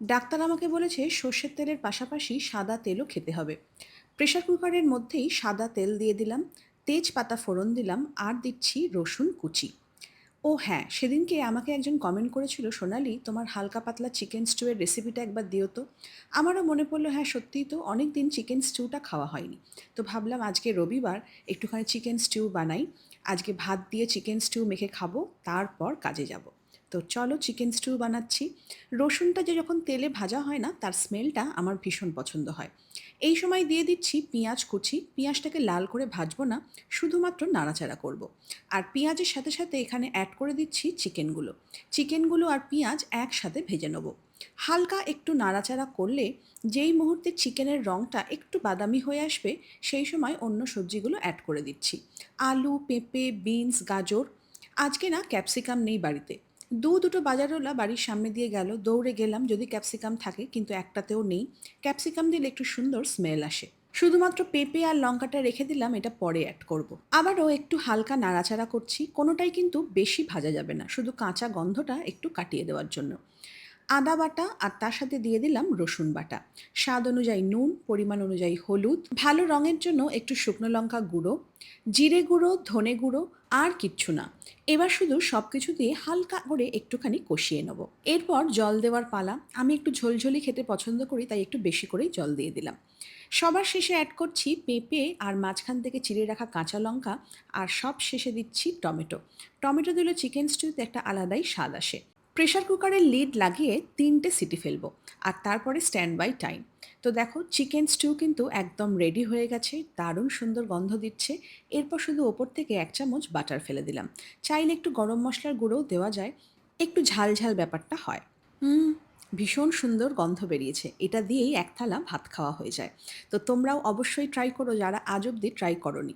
Doctor আমাকে বলেছে সর্ষের তেলের পাশাপাশি সাদা তেলও খেতে হবে। প্রেশার কুকারের মধ্যেই সাদা তেল দিয়ে দিলাম, তেজপাতা ফোড়ন দিলাম, আর দিচ্ছি রসুন কুচি। ও হ্যাঁ সেদিনকে আমাকে একজন কমেন্ট করেছিল, সোনালি, তোমার হালকা পাতলা চিকেন স্টুয়ের রেসিপিটা একবার দিও তো। আমারও মনে পড়ল হ্যাঁ সত্যিই তো অনেক দিন চিকেন স্টিউটা খাওয়া হয়নি। তো ভাবলাম আজকে রবিবার একটুখানি চিকেন স্টিউ বানাই। আজকে ভাত দিয়ে চিকেন স্টিউ মেখে খাব, তারপর কাজে যাব। তো চলো চিকেন স্টিউ বানাচ্ছি। রসুনটা যে যখন তেলে ভাজা হয় না, তার স্মেলটা আমার ভীষণ পছন্দ হয়। এই সময় দিয়ে দিচ্ছি পেঁয়াজ কুচি। পেঁয়াজটাকে লাল করে ভাজবো না, শুধুমাত্র নাড়াচাড়া করব। আর পেঁয়াজের সাথে সাথে এখানে অ্যাড করে দিচ্ছি চিকেনগুলো চিকেনগুলো আর পেঁয়াজ একসাথে ভেজে নেব। হালকা একটু নাড়াচাড়া করলে যেই মুহূর্তে চিকেনের রঙটা একটু বাদামি হয়ে আসবে, সেই সময় অন্য সবজিগুলো অ্যাড করে দিচ্ছি। আলু, পেঁপে বিনস গাজর। আজকে না ক্যাপসিকাম নেই বাড়িতে। দু দুটো বাজারওয়ালা বাড়ির সামনে দিয়ে গেল। দৌড়ে গেলাম, যদি ক্যাপসিকাম থাকে, কিন্তু একটাতেও নেই। ক্যাপসিকাম দিলে একটু সুন্দর স্মেল আসে। শুধুমাত্র পেঁপে আর লঙ্কাটা রেখে দিলাম, এটা পরে অ্যাড করব। আবারও একটু হালকা নাড়াচাড়া করছি, কোনোটাই কিন্তু বেশি ভাজা যাবে না। শুধু কাঁচা গন্ধটা একটু কাটিয়ে দেওয়ার জন্য। আদা বাটা আর তার সাথে দিয়ে দিলাম রসুন বাটা। স্বাদ অনুযায়ী নুন, পরিমাণ অনুযায়ী হলুদ। ভালো রঙের জন্য একটু শুকনো লঙ্কা গুঁড়ো, জিরে গুঁড়ো, ধনে গুঁড়ো আর কিচ্ছু না। এবার শুধু সব কিছু দিয়ে হালকা করে একটুখানি কষিয়ে নেব। এরপর জল দেওয়ার পালা। আমি একটু ঝোলঝোলি খেতে পছন্দ করি, তাই একটু বেশি করেই জল দিয়ে দিলাম। সবার শেষে অ্যাড করছি পেঁপে আর মাঝখান থেকে চিড়ে রাখা কাঁচা লঙ্কা। আর সব শেষে দিচ্ছি টমেটো। টমেটো দিলে চিকেন স্টিউতে একটা আলাদাই স্বাদ আসে। প্রেশার কুকারের লিড লাগিয়ে তিনটে সিটি ফেলব, আর তারপরে স্ট্যান্ড বাই টাইম। তো দেখো, চিকেন স্টিউ কিন্তু একদম রেডি হয়ে গেছে, দারুণ সুন্দর গন্ধ দিচ্ছে। এরপর শুধু ওপর থেকে এক চামচ বাটার ফেলে দিলাম। চাইলে একটু গরম মশলার গুঁড়োও দেওয়া যায়, একটু ঝাল ঝাল ব্যাপারটা হয়। হুম, ভীষণ সুন্দর গন্ধ বেরিয়েছে, এটা দিয়েই এক থালা ভাত খাওয়া হয়ে যায়। তো তোমরাও অবশ্যই ট্রাই করো, যারা আজ অবধি ট্রাই করনি।